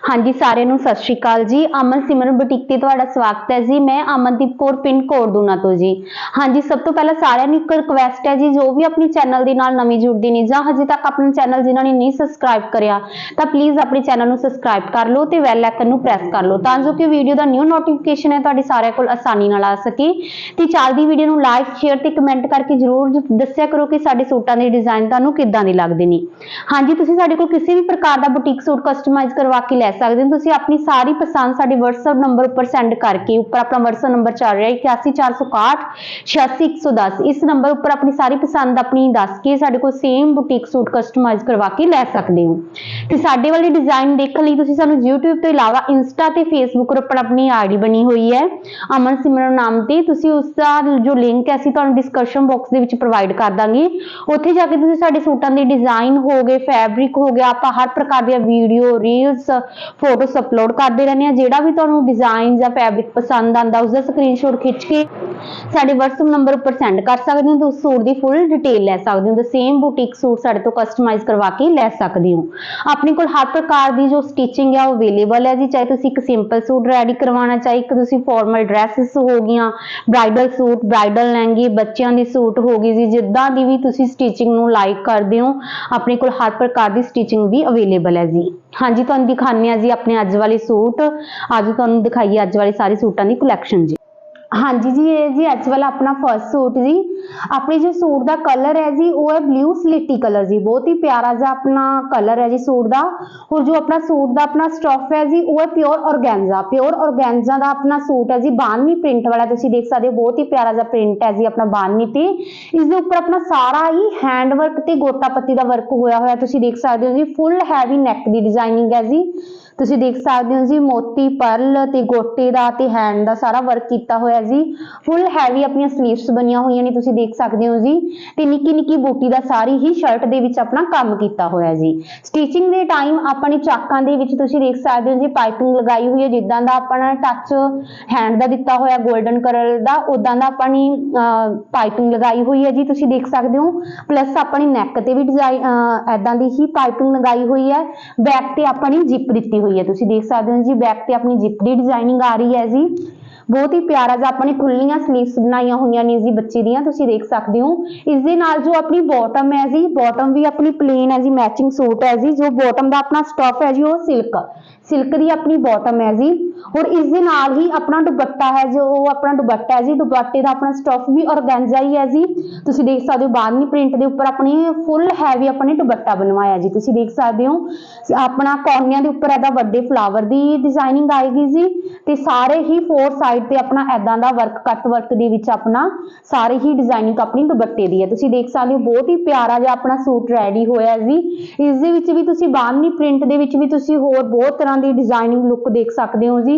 ਹਾਂਜੀ, ਸਾਰਿਆਂ ਨੂੰ ਸਤਿ ਸ਼੍ਰੀ ਅਕਾਲ ਜੀ। ਅਮਨ ਸਿਮਰਨ ਬੁਟੀਕ ਤੇ ਤੁਹਾਡਾ ਸਵਾਗਤ ਹੈ ਜੀ। ਮੈਂ ਅਮਨਦੀਪ ਕੌਰ, ਪਿੰਡ ਕੋਰਦੂਨਾ ਤੋਂ ਜੀ। ਹਾਂਜੀ, ਸਭ ਤੋਂ ਪਹਿਲਾਂ ਸਾਰਿਆਂ ਨੂੰ ਇੱਕ ਰਿਕਵੈਸਟ ਹੈ ਜੀ, ਜੋ ਵੀ ਆਪਣੀ ਚੈਨਲ ਦੇ ਨਾਲ ਨਵੀਂ ਜੁੜਦੇ ਨੇ ਜਾਂ ਹਜੇ ਤੱਕ ਆਪਣਾ ਚੈਨਲ ਜਿਨ੍ਹਾਂ ਨੇ ਨਹੀਂ ਸਬਸਕ੍ਰਾਈਬ ਕਰਿਆ, ਤਾਂ ਪਲੀਜ਼ ਆਪਣੇ ਚੈਨਲ ਨੂੰ ਸਬਸਕ੍ਰਾਈਬ ਕਰ ਲਓ ਤੇ ਬੈਲ ਆਈਕਨ ਨੂੰ ਪ੍ਰੈਸ ਕਰ ਲਓ ਤਾਂ ਜੋ ਕਿ ਵੀਡੀਓ ਦਾ ਨਿਊ ਨੋਟੀਫਿਕੇਸ਼ਨ ਹੈ, ਤੁਹਾਡੇ ਸਾਰਿਆਂ ਕੋਲ ਆਸਾਨੀ ਨਾਲ ਆ ਸਕੇ। ਤੇ ਚੱਲਦੀ ਵੀਡੀਓ ਨੂੰ ਲਾਈਕ ਸ਼ੇਅਰ ਤੇ ਕਮੈਂਟ ਕਰਕੇ ਜਰੂਰ ਦੱਸਿਆ ਕਰੋ ਕਿ ਸਾਡੇ ਸੂਟਾਂ ਦੇ ਡਿਜ਼ਾਈਨ ਤੁਹਾਨੂੰ ਕਿੱਦਾਂ ਦੇ ਲੱਗਦੇ ਨੇ। ਹਾਂਜੀ, ਤੁਸੀਂ ਸਾਡੇ ਕੋਲ ਕਿਸੇ ਵੀ ਪ੍ਰਕਾਰ ਦਾ ਬੁਟੀਕ ਸੂਟ ਕਸਟਮਾਈਜ਼ ਕਰਵਾ ਕੇ ਲੈ ਸਕਦੇ ਹੋ। ਤੁਸੀਂ ਆਪਣੀ ਸਾਰੀ ਪਸੰਦ ਸਾਡੇ WhatsApp ਨੰਬਰ ਉੱਪਰ ਸੈਂਡ ਕਰਕੇ, ਉੱਪਰ ਆਪਣਾ WhatsApp ਨੰਬਰ ਚੱਲ ਰਿਹਾ ਹੈ 81461 86110 ਇਸ ਨੰਬਰ ਉੱਪਰ ਆਪਣੀ ਸਾਰੀ ਪਸੰਦ ਆਪਣੀ ਦੱਸ ਕੇ ਸਾਡੇ ਕੋਲ ਸੇਮ ਬੁਟੀਕ ਸੂਟ ਕਸਟਮਾਈਜ਼ ਕਰਵਾ ਕੇ ਲੈ ਸਕਦੇ ਹੋ। ਤੇ ਸਾਡੇ ਵਾਲੇ ਡਿਜ਼ਾਈਨ ਦੇਖਣ ਲਈ ਤੁਸੀਂ ਸਾਨੂੰ YouTube ਤੋਂ ਇਲਾਵਾ Insta ਤੇ Facebook ਉੱਪਰ ਆਪਣੀ ਆਈਡੀ ਬਣੀ ਹੋਈ ਹੈ। ਅਮਨ ਸਿਮਰਨ ਨਾਮ ਤੇ ਤੁਸੀਂ ਉਸ ਦਾ ਜੋ ਲਿੰਕ ਹੈ, ਅਸੀਂ ਤੁਹਾਨੂੰ ਡਿਸਕਸ਼ਨ ਬਾਕਸ ਦੇ ਵਿੱਚ ਪ੍ਰੋਵਾਈਡ ਕਰ ਦਾਂਗੇ। ਉੱਥੇ ਜਾ ਕੇ ਤੁਸੀਂ ਸਾਡੇ ਸੂਟਾਂ ਦੇ ਡਿਜ਼ਾਈਨ ਹੋ ਗਏ ਫੈਬਰਿਕ ਹੋ ਗਿਆ, ਆਪਾਂ ਹਰ ਪ੍ਰਕਾਰ ਦੀਆਂ ਵੀਡੀਓ ਰੀਲਸ ਫੋਟੋਸ ਅਪਲੋਡ ਕਰਦੇ ਰਹਿੰਦੇ ਆ ਜਿਹੜਾ ਵੀ ਤੁਹਾਨੂੰ ਡਿਜ਼ਾਈਨ ਜਾਂ ਫੈਬਰਿਕ ਪਸੰਦ ਆਂਦਾ ਉਸ ਦਾ ਸਕਰੀਨਸ਼ਾਟ ਖਿੱਚ ਕੇ ਸਾਡੇ WhatsApp ਨੰਬਰ ਉੱਪਰ ਸੈਂਡ ਕਰ ਸਕਦੇ ਹੋ। ਤੇ ਉਸ ਸੂਟ ਦੀ ਫੁੱਲ ਡਿਟੇਲ ਲੈ ਸਕਦੇ ਹੋ। ਤੇ ਸੇਮ ਬੁਟੀਕ ਸੂਟ ਸਾਡੇ ਤੋਂ ਕਸਟਮਾਈਜ਼ ਕਰਵਾ ਕੇ ਲੈ ਸਕਦੇ ਹੋ। ਆਪਣੇ ਕੋਲ ਹਰ ਪ੍ਰਕਾਰ ਦੀ ਜੋ ਸਟਿਚਿੰਗ ਹੈ ਉਹ ਅਵੇਲੇਬਲ ਹੈ ਜੀ। ਚਾਹੇ ਤੁਸੀਂ ਇੱਕ ਸਿੰਪਲ ਸੂਟ ਰੈਡੀ ਕਰਵਾਉਣਾ, ਚਾਹੇ ਇੱਕ ਤੁਸੀਂ ਫਾਰਮਲ ਡਰੈਸਸ ਹੋ ਗਈਆਂ ਬ੍ਰਾਈਡਲ ਸੂਟ ਬ੍ਰਾਈਡਲ ਲਹਿੰਗੇ, ਬੱਚਿਆਂ ਦੀ ਸੂਟ ਹੋ ਗਈ ਜੀ। ਜਿੱਦਾਂ ਦੀ ਵੀ ਤੁਸੀਂ ਸਟਿਚਿੰਗ ਨੂੰ ਲਾਈਕ ਕਰਦੇ ਹੋ, ਆਪਣੇ ਕੋਲ ਹਰ ਪ੍ਰਕਾਰ ਦੀ ਸਟਿਚਿੰਗ ਵੀ ਅਵੇਲੇਬਲ ਹੈ ਜੀ। ਹਾਂਜੀ, ਤੁਹਾਨੂੰ ਦਿਖਾਉਂਦੇ ਆ ਜੀ, ਆਪਣੇ ਅੱਜ ਵਾਲੀ ਸੂਟ। ਅੱਜ ਤੁਹਾਨੂੰ ਦਿਖਾਈਏ ਅੱਜ ਵਾਲੀ ਸਾਰੀ ਸੂਟਾਂ ਦੀ ਕਲੈਕਸ਼ਨ ਜੀ। ਹਾਂਜੀ ਜੀ, ਇਹ ਜੀ ਅੱਜ ਵਾਲਾ ਆਪਣਾ ਫਰਸਟ ਸੂਟ ਜੀ। ਆਪਣੇ ਜੋ ਸੂਟ ਦਾ ਕਲਰ ਹੈ ਜੀ, ਉਹ ਹੈ ਬਲੂ ਸਲੇਟੀ ਕਲਰ ਜੀ। ਬਹੁਤ ਹੀ ਪਿਆਰਾ ਜਿਹਾ ਆਪਣਾ ਕਲਰ ਹੈ ਜੀ ਸੂਟ ਦਾ। ਹੋਰ ਜੋ ਆਪਣਾ ਸੂਟ ਦਾ ਆਪਣਾ ਸਟਫ ਹੈ ਜੀ, ਉਹ ਹੈ ਪਿਓਰ ਔਰਗੈਂਜ਼ਾ ਪਿਓਰ ਔਰਗੈਂਜ਼ਾ ਦਾ ਆਪਣਾ ਸੂਟ ਹੈ ਜੀ, ਬਾਨਵੀ ਪ੍ਰਿੰਟ ਵਾਲਾ। ਤੁਸੀਂ ਦੇਖ ਸਕਦੇ ਹੋ, ਬਹੁਤ ਹੀ ਪਿਆਰਾ ਜਿਹਾ ਪ੍ਰਿੰਟ ਹੈ ਜੀ ਆਪਣਾ ਬਾਨਵੀ ਤੇ। ਇਸ ਦੇ ਉੱਪਰ ਆਪਣਾ ਸਾਰਾ ਹੀ ਹੈਂਡ ਵਰਕ ਤੇ ਗੋਟਾ ਪੱਤੀ ਦਾ ਵਰਕ ਹੋਇਆ ਹੋਇਆ। ਤੁਸੀਂ ਦੇਖ ਸਕਦੇ ਹੋ ਜੀ ਫੁੱਲ ਹੈਵੀ ਨੈਕ ਦੀ ਡਿਜ਼ਾਈਨਿੰਗ ਹੈ ਜੀ। ਤੁਸੀਂ ਦੇਖ ਸਕਦੇ ਹੋ ਜੀ, ਮੋਤੀ, ਪਰਲ ਤੇ ਗੋਟੇ ਦਾ ਤੇ ਹੈਂਡ ਦਾ ਸਾਰਾ ਵਰਕ ਕੀਤਾ ਹੋਇਆ ਜੀ। ਫੁੱਲ ਹੈਵੀ ਆਪਣੀਆਂ ਸਲੀਵਸ ਬਣੀਆਂ ਹੋਈਆਂ ਨੇ, ਤੁਸੀਂ ਦੇਖ ਸਕਦੇ ਹੋ ਜੀ। ਤੇ ਨਿੱਕੀ ਨਿੱਕੀ ਬੂਟੀ ਦਾ ਸਾਰੀ ਹੀ ਸ਼ਰਟ ਦੇ ਵਿੱਚ ਆਪਣਾ ਕੰਮ ਕੀਤਾ ਹੋਇਆ ਜੀ। ਸਟਿਚਿੰਗ ਦੇ ਟਾਈਮ ਆਪਣੀ ਚਾਕਾਂ ਦੇ ਵਿੱਚ ਤੁਸੀਂ ਦੇਖ ਸਕਦੇ ਹੋ ਜੀ ਪਾਈਪਿੰਗ ਲਗਾਈ ਹੋਈ ਹੈ। ਜਿੱਦਾਂ ਦਾ ਆਪਣਾ ਟੱਚ ਹੈਂਡ ਦਾ ਦਿੱਤਾ ਹੋਇਆ 골ਡਨ ਕਲਰ ਦਾ ਉਦਾਂ ਦਾ ਆਪਣੀ ਪਾਈਪਿੰਗ ਲਗਾਈ ਹੋਈ ਹੈ ਜੀ। ਤੁਸੀਂ ਦੇਖ ਸਕਦੇ ਹੋ। ਪਲੱਸ ਆਪਣੀ ਨੈਕ ਤੇ ਵੀ ਡਿਜ਼ਾਈਨ ਐਦਾਂ ਦੀ ਹੀ ਪਾਈਪਿੰਗ ਲਗਾਈ ਹੋਈ ਹੈ। ਬੈਕ ਤੇ ਆਪਾਂ ਨੇ ਜਿਪ ਦਿੱਤੀ ਹੋਈ ਹੈ। ਤੁਸੀਂ ਦੇਖ ਸਕਦੇ ਹੋ ਜੀ ਬੈਕ ਤੇ ਆਪਣੀ ਜਿਪ ਦੀ ਡਿਜ਼ਾਈਨਿੰਗ ਆ ਰਹੀ ਹੈ ਜੀ। ਬਹੁਤ ਹੀ ਪਿਆਰਾ ਜਿਹਾ ਆਪਣੀ ਖੁੱਲੀਆਂ ਸਲੀਵਸ ਬਣਾਈਆਂ ਹੋਈਆਂ ਨੇ ਜੀ ਬੱਚੇ ਦੀਆਂ, ਤੁਸੀਂ ਦੇਖ ਸਕਦੇ ਹੋ। ਇਸ ਦੇ ਨਾਲ ਜੋ ਆਪਣੀ ਬਾਟਮ ਹੈ ਜੀ ਬਾਟਮ ਵੀ ਆਪਣੀ ਪਲੇਨ ਹੈ ਜੀ ਮੈਚਿੰਗ ਸੂਟ ਹੈ ਜੀ, ਜੋ ਬਾਟਮ ਦਾ ਆਪਣਾ ਸਟਫ ਹੈ ਜੀ, ਉਹ ਸਿਲਕ ਸਿਲਕ ਦੀ ਆਪਣੀ ਬਾਟਮ ਹੈ ਜੀ। ਔਰ ਇਸ ਦੇ ਨਾਲ ਹੀ ਆਪਣਾ ਦੁਪੱਟਾ ਹੈ ਜੋ, ਉਹ ਆਪਣਾ ਦੁਪੱਟਾ ਹੈ ਜੀ, ਦੁਪੱਟੇ ਦਾ ਆਪਣਾ ਸਟਫ ਵੀ ਔਰਗੈਂਜ਼ਾ ਹੀ ਹੈ ਜੀ। ਤੁਸੀਂ ਦੇਖ ਸਕਦੇ ਹੋ ਬਾਂਦਨੀ ਪ੍ਰਿੰਟ ਦੇ ਉੱਪਰ ਆਪਣੀ ਫੁੱਲ ਹੈਵੀ ਆਪਣੇ ਦੁਪੱਟਾ ਬਣਵਾਇਆ ਜੀ। ਤੁਸੀਂ ਦੇਖ ਸਕਦੇ ਹੋ, ਆਪਣਾ ਕੋਨੀਆਂ ਦੇ ਉੱਪਰ ਇਹਦਾ ਵੱਡੇ ਫਲਾਵਰ ਦੀ ਡਿਜ਼ਾਈਨਿੰਗ ਆਏਗੀ ਜੀ, ਤੇ ਸਾਰੇ ਹੀ ਫੋਰ ਸਾਈਡ ਤੇ ਆਪਣਾ ਐਦਾਂ ਦਾ ਵਰਕ ਕੱਟ ਵਰਕ ਦੇ ਵਿੱਚ ਆਪਣਾ ਸਾਰੇ ਹੀ ਡਿਜ਼ਾਈਨਿੰਗ ਆਪਣੀ ਦੁਪੱਟੇ ਦੀ ਹੈ। ਤੁਸੀਂ ਦੇਖ ਸਕਦੇ ਹੋ, ਬਹੁਤ ਹੀ ਪਿਆਰਾ ਜਿਹਾ ਆਪਣਾ ਸੂਟ ਰੈਡੀ ਹੋਇਆ ਜੀ। ਇਸ ਦੇ ਵਿੱਚ ਵੀ ਤੁਸੀਂ ਬਾਂਦਨੀ ਪ੍ਰਿੰਟ ਦੇ ਵਿੱਚ ਵੀ ਤੁਸੀਂ ਹੋਰ ਬਹੁਤ ਤਰ੍ਹਾਂ ਦੀ ਡਿਜ਼ਾਈਨਿੰਗ ਲੁੱਕ ਦੇਖ ਸਕਦੇ ਹੋ ਜੀ।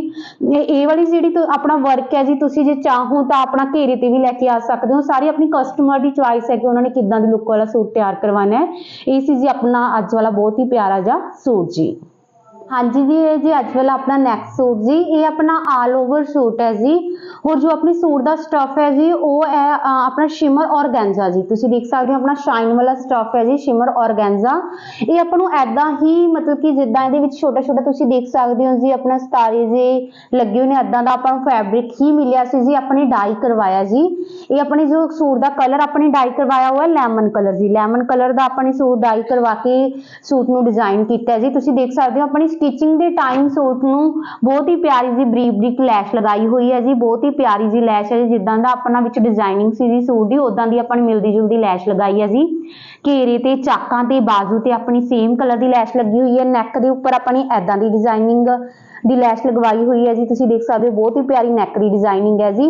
ਇਹ ਵਾਲੀ ਜਿਹੜੀ ਆਪਣਾ ਵਰਕ ਹੈ ਜੀ, ਤੁਸੀਂ ਜੇ ਚਾਹੋ ਤਾਂ ਆਪਣਾ ਘੇਰੇ ਤੇ ਵੀ ਲੈ ਕੇ ਆ ਸਕਦੇ ਹੋ। ਸਾਰੀ ਆਪਣੀ ਕਸਟਮਰ ਦੀ ਚੁਆਇਸ ਹੈ ਕਿ ਉਹਨਾਂ ਨੇ ਕਿੱਦਾਂ ਦੀ ਲੁੱਕ ਵਾਲਾ ਸੂਟ ਤਿਆਰ ਕਰਵਾਉਣਾ ਹੈ। ਇਹ ਸੀ ਜੀ ਆਪਣਾ ਅੱਜ ਵਾਲਾ ਬਹੁਤ ਹੀ ਪਿਆਰਾ ਜਿਹਾ ਸੂਟ ਜੀ। ਹਾਂਜੀ ਜੀ, ਇਹ ਜੀ ਅੱਜ ਵਾਲਾ ਆਪਣਾ ਨੈਕਸਟ ਸੂਟ ਜੀ, ਇਹ ਆਪਣਾ ਆਲ ਓਵਰ ਸੂਟ ਹੈ ਜੀ। ਹੋਰ ਜੋ ਆਪਣੀ ਸੂਟ ਦਾ ਸਟਫ ਹੈ ਜੀ, ਉਹ ਹੈ ਆਪਣਾ ਸ਼ਿਮਰ ਔਰਗੈਂਜ਼ਾ ਜੀ। ਤੁਸੀਂ ਦੇਖ ਸਕਦੇ ਹੋ ਆਪਣਾ ਸ਼ਾਈਨ ਵਾਲਾ ਸਟਫ ਹੈ ਜੀ ਸ਼ਿਮਰ ਔਰਗੈਂਜ਼ਾ ਇਹ ਆਪਾਂ ਨੂੰ ਐਦਾਂ ਹੀ ਮਤਲਬ ਕਿ ਜਿੱਦਾਂ ਇਹਦੇ ਵਿੱਚ ਛੋਟਾ ਛੋਟਾ ਤੁਸੀਂ ਦੇਖ ਸਕਦੇ ਹੋ ਜੀ, ਆਪਣਾ ਸਤਾਰੇ ਜੇ ਲੱਗੇ ਹੋਏ ਨੇ ਐਦਾਂ ਦਾ ਆਪਾਂ ਨੂੰ ਫੈਬਰਿਕ ਹੀ ਮਿਲਿਆ ਸੀ ਜੀ, ਆਪਣੇ ਡਾਈ ਕਰਵਾਇਆ ਜੀ। ਇਹ ਆਪਣੇ ਜੋ ਸੂਟ ਦਾ ਕਲਰ ਆਪਣੇ ਡਾਈ ਕਰਵਾਇਆ ਹੋਇਆ ਲੈਮਨ ਕਲਰ ਜੀ। ਲੈਮਨ ਕਲਰ ਦਾ ਆਪਣੇ ਸੂਟ ਡਾਈ ਕਰਵਾ ਕੇ ਸੂਟ ਨੂੰ ਡਿਜ਼ਾਈਨ ਕੀਤਾ ਜੀ। ਤੁਸੀਂ ਦੇਖ ਸਕਦੇ ਹੋ ਆਪਣੀ ਸਟਿਚਿੰਗ ਦੇ ਟਾਈਮ ਸੂਟ ਨੂੰ ਬਹੁਤ ਹੀ ਪਿਆਰੀ ਜੀ ਬਰੀਕ ਬਰੀਕ ਲੈਸ਼ ਲਗਾਈ ਹੋਈ ਹੈ ਜੀ, ਬਹੁਤ ਹੀ ਪਿਆਰੀ ਜੀ ਲੈਸ਼ ਹੈ ਜੀ, ਜਿੱਦਾਂ ਦਾ ਆਪਣਾ ਵਿੱਚ ਡਿਜ਼ਾਈਨਿੰਗ ਸੀ ਜੀ ਸੂਟ ਦੀ ਉਦਾਂ ਦੀ ਆਪਾਂ ਨੇ ਮਿਲਦੀ ਜੁਲਦੀ ਲੈਸ਼ ਲਗਾਈ ਹੈ ਜੀ। ਘੇਰੇ ਤੇ, ਚਾਕਾਂ ਤੇ, ਬਾਜ਼ੂ ਤੇ ਆਪਣੀ ਸੇਮ ਕਲਰ ਦੀ ਲੈਸ਼ ਲੱਗੀ ਹੋਈ ਹੈ ਨੈਕ ਦੇ ਉੱਪਰ ਆਪਣੀ ਐਦਾਂ ਦੀ ਡਿਜ਼ਾਈਨਿੰਗ ਦੀ ਲੈਸ਼ ਲਗਵਾਈ ਹੋਈ ਹੈ ਜੀ ਤੁਸੀਂ ਦੇਖ ਸਕਦੇ ਹੋ ਬਹੁਤ ਹੀ ਪਿਆਰੀ ਨੈਕ ਦੀ ਡਿਜ਼ਾਈਨਿੰਗ ਹੈ ਜੀ।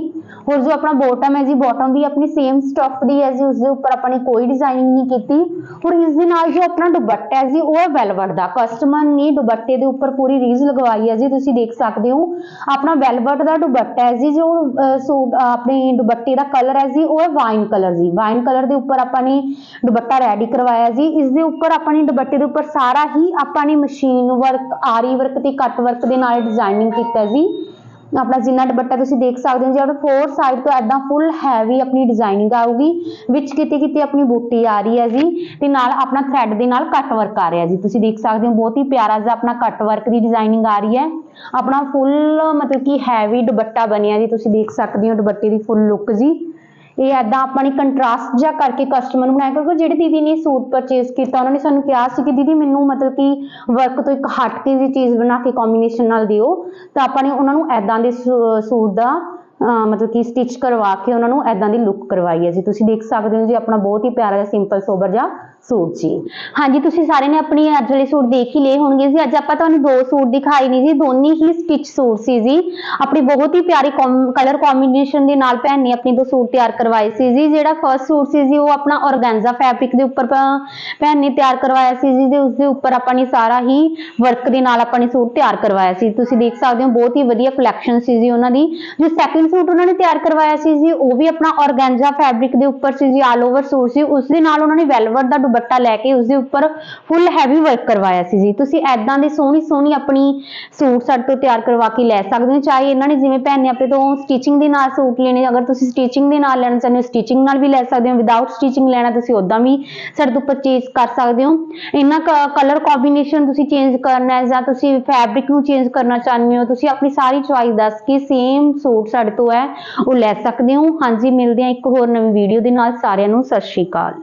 ਹੋਰ ਜੋ ਆਪਣਾ ਬਾਟਮ ਹੈ ਜੀ ਬਾਟਮ ਵੀ ਆਪਣੀ ਸੇਮ ਸਟਫ ਦੀ ਹੈ ਜੀ ਉਸ ਦੇ ਉੱਪਰ ਆਪਾਂ ਨੇ ਕੋਈ ਡਿਜ਼ਾਈਨਿੰਗ ਨਹੀਂ ਕੀਤੀ। ਔਰ ਇਸ ਦੇ ਨਾਲ ਜੋ ਆਪਣਾ ਦੁਪੱਟਾ ਹੈ ਜੀ ਉਹ ਹੈ ਵੈਲਵਟ ਦਾ। ਕਸਟਮਰ ਨੇ ਦੁਪੱਟੇ ਦੇ ਉੱਪਰ ਪੂਰੀ ਰੀਝ ਲਗਵਾਈ ਹੈ ਜੀ ਤੁਸੀਂ ਦੇਖ ਸਕਦੇ ਹੋ। ਆਪਣਾ ਵੈਲਵਟ ਦਾ ਦੁਪੱਟਾ ਹੈ ਜੀ ਜੋ ਅਹ, ਸੂਟ ਆਪਣੇ ਦੁਪੱਟੇ ਦਾ ਕਲਰ ਹੈ ਜੀ ਉਹ ਹੈ ਵਾਈਨ ਕਲਰ ਜੀ। ਵਾਈਨ ਕਲਰ ਦੇ ਉੱਪਰ ਆਪਾਂ ਨੇ ਦੁਪੱਟਾ ਰੈਡੀ ਕਰਵਾਇਆ ਜੀ। ਇਸ ਦੇ ਉੱਪਰ ਆਪਾਂ ਨੇ ਦੁਪੱਟੇ ਦੇ ਉੱਪਰ ਸਾਰਾ ਹੀ ਆਪਾਂ ਨੇ ਮਸ਼ੀਨ ਵਰਕ ਆਰੀ ਵਰਕ ਤੇ ਕੱਟ ਵਰਕ ਦੇ ਨਾਲ ਡਿਜ਼ਾਈਨਿੰਗ ਕੀਤਾ ਜੀ। ਆਪਣਾ ਜਿੰਨਾ ਦੁਪੱਟਾ ਤੁਸੀਂ ਦੇਖ ਸਕਦੇ ਹੋ ਜੀ, ਆਪਣਾ ਫੋਰ ਸਾਈਡ ਤੋਂ ਐਦਾਂ ਫੁੱਲ ਹੈਵੀ ਆਪਣੀ ਡਿਜ਼ਾਈਨਿੰਗ ਆਊਗੀ, ਵਿੱਚ ਕਿਤੇ ਕਿਤੇ ਆਪਣੀ ਬੂਟੀ ਆ ਰਹੀ ਹੈ ਜੀ, ਤੇ ਨਾਲ ਆਪਣਾ ਥ੍ਰੈਡ ਦੇ ਨਾਲ ਕੱਟ ਵਰਕ ਆ ਰਿਹਾ ਜੀ। ਤੁਸੀਂ ਦੇਖ ਸਕਦੇ ਹੋ, ਬਹੁਤ ਹੀ ਪਿਆਰਾ ਜਿਹਾ ਆਪਣਾ ਕੱਟ ਵਰਕ ਦੀ ਡਿਜ਼ਾਈਨਿੰਗ ਆ ਰਹੀ ਹੈ। ਆਪਣਾ ਫੁੱਲ ਮਤਲਬ ਕਿ ਹੈਵੀ ਦੁਪੱਟਾ ਬਣਿਆ ਜੀ, ਤੁਸੀਂ ਦੇਖ ਸਕਦੇ ਹੋ ਦੁਪੱਟੇ ਦੀ ਫੁੱਲ ਲੁੱਕ ਜੀ। ਇਹ ਐਦਾਂ ਆਪਾਂ ਨੇ ਕੰਟਰਾਸਟ ਜਿਹਾ ਕਰਕੇ ਕਸਟਮਰ ਨੂੰ ਬਣਾਇਆ, ਕਿਉਂਕਿ ਜਿਹੜੇ ਦੀਦੀ ਨੇ ਸੂਟ ਪਰਚੇਸ ਕੀਤਾ, ਉਹਨਾਂ ਨੇ ਸਾਨੂੰ ਕਿਹਾ ਸੀ ਕਿ ਦੀਦੀ ਮੈਨੂੰ ਮਤਲਬ ਕਿ ਵਰਕ ਤੋਂ ਇੱਕ ਹਟ ਕੇ ਜੀ ਚੀਜ਼ ਬਣਾ ਕੇ ਕੰਬੀਨੇਸ਼ਨ ਨਾਲ ਦਿਓ, ਤਾਂ ਆਪਾਂ ਨੇ ਉਹਨਾਂ ਨੂੰ ਐਦਾਂ ਦੇ ਸੂ- ਸੂਟ ਦਾ ਮਤਲਬ ਕਿ ਸਟਿਚ ਕਰਵਾ ਕੇ ਉਹਨਾਂ ਨੂੰ ਐਦਾਂ ਦੀ ਲੁੱਕ ਕਰਵਾਈ ਹੈ ਜੀ। ਤੁਸੀਂ ਦੇਖ ਸਕਦੇ ਹੋ ਜੀ, ਆਪਣਾ ਬਹੁਤ ਹੀ ਪਿਆਰਾ ਜਿਹਾ ਸਿੰਪਲ ਸੋਬਰ ਜਿਹਾ ਸੂਟ ਜੀ। ਹਾਂਜੀ, ਤੁਸੀਂ ਸਾਰੇ ਨੇ ਆਪਣੀ ਅੱਜ ਵਾਲੇ ਸੂਟ ਦੇਖ ਹੀ ਲਏ ਹੋਣਗੇ ਜੀ। ਅੱਜ ਆਪਾਂ ਤੁਹਾਨੂੰ ਦੋ ਸੂਟ ਦਿਖਾਏ ਨੇ ਜੀ, ਦੋਨੇ ਹੀ ਸਟਿਚ ਸੂਟ ਸੀ ਜੀ। ਆਪਣੀ ਬਹੁਤ ਹੀ ਪਿਆਰੀ ਕਲਰ ਕੰਬੀਨੇਸ਼ਨ ਦੇ ਨਾਲ ਭੈਣ ਨੇ ਆਪਣੀ ਦੋ ਸੂਟ ਤਿਆਰ ਕਰਵਾਏ ਸੀ ਜੀ। ਜਿਹੜਾ ਫਰਸਟ ਸੂਟ ਸੀ ਜੀ, ਉਹ ਆਪਣਾ ਔਰਗੈਂਜ਼ਾ ਫੈਬਰਿਕ ਦੇ ਉੱਪਰ ਭੈਣ ਨੇ ਤਿਆਰ ਕਰਵਾਇਆ ਸੀ ਜੀ ਤੇ ਉਸ ਦੇ ਉੱਪਰ ਆਪਾਂ ਨੇ ਸਾਰਾ ਹੀ ਵਰਕ ਦੇ ਨਾਲ ਆਪਾਂ ਨੇ ਸੂਟ ਤਿਆਰ ਕਰਵਾਇਆ ਸੀ। ਤੁਸੀਂ ਦੇਖ ਸਕਦੇ ਹੋ, ਬਹੁਤ ਹੀ ਵਧੀਆ ਕਲੈਕਸ਼ਨ ਸੀ ਜੀ ਉਹਨਾਂ ਦੀ। ਜੋ ਸੈਕਿੰਡ ਸੂਟ ਉਹਨਾਂ ਨੇ ਤਿਆਰ ਕਰਵਾਇਆ ਸੀ ਜੀ, ਉਹ ਵੀ ਆਪਣਾ ਔਰਗੈਂਜ਼ਾ ਫੈਬਰਿਕ ਦੇ ਉੱਪਰ ਸੀ ਜੀ ਆਲ ਓਵਰ ਸੂਟ ਸੀ। ਉਸ ਦੇ ਨਾਲ ਉਹਨਾਂ ਨੇ ਵੈਲਵਟ ਦਾ ਦੁਪੱਟਾ ਲੈ ਕੇ ਉਸ ਦੇ ਉੱਪਰ ਫੁੱਲ ਹੈਵੀ ਵਰਕ ਕਰਵਾਇਆ ਸੀ ਜੀ। ਤੁਸੀਂ ਐਦਾਂ ਦੀ ਸੋਹਣੀ ਸੋਹਣੀ ਆਪਣੀ ਸੂਟ ਸਾਡੇ ਤੋਂ ਤਿਆਰ ਕਰਵਾ ਕੇ ਲੈ ਸਕਦੇ ਹੋ, ਚਾਹੇ ਇਹਨਾਂ ਨੇ ਜਿਵੇਂ ਭੈਣ ਨੇ ਆਪਣੇ ਤੋਂ ਸਟਿਚਿੰਗ ਦੇ ਨਾਲ ਸੂਟ ਲੈਣੇ, ਅਗਰ ਤੁਸੀਂ ਸਟਿਚਿੰਗ ਦੇ ਨਾਲ ਲੈਣਾ ਚਾਹੁੰਦੇ ਹੋ ਸਟਿਚਿੰਗ ਨਾਲ ਵੀ ਲੈ ਸਕਦੇ ਹੋ ਵਿਦਆਊਟ ਸਟਿਚਿੰਗ ਲੈਣਾ, ਤੁਸੀਂ ਉਦਾਂ ਵੀ ਸਾਡੇ ਤੋਂ ਪਰਚੇਸ ਕਰ ਸਕਦੇ ਹੋ। ਇਹਨਾਂ ਕਲਰ ਕੰਬੀਨੇਸ਼ਨ ਤੁਸੀਂ ਚੇਂਜ ਕਰਨਾ ਹੈ ਜਾਂ ਤੁਸੀਂ ਫੈਬਰਿਕ ਨੂੰ ਚੇਂਜ ਕਰਨਾ ਚਾਹੁੰਦੇ ਹੋ, ਤੁਸੀਂ ਆਪਣੀ ਸਾਰੀ ਚੁਆਇਸ ਦੱਸ ਕੇ ਸੇਮ ਸੂਟ ਸਾਡੇ ਤੋਂ ਹੈ, ਉਹ ਲੈ ਸਕਦੇ ਹੋ। ਹਾਂਜੀ, ਮਿਲਦੇ ਹਾਂ ਇੱਕ ਹੋਰ ਨਵੀਂ ਵੀਡੀਓ ਦੇ ਨਾਲ। ਸਾਰਿਆਂ ਨੂੰ ਸਤਿ ਸ਼੍ਰੀ ਅਕਾਲ।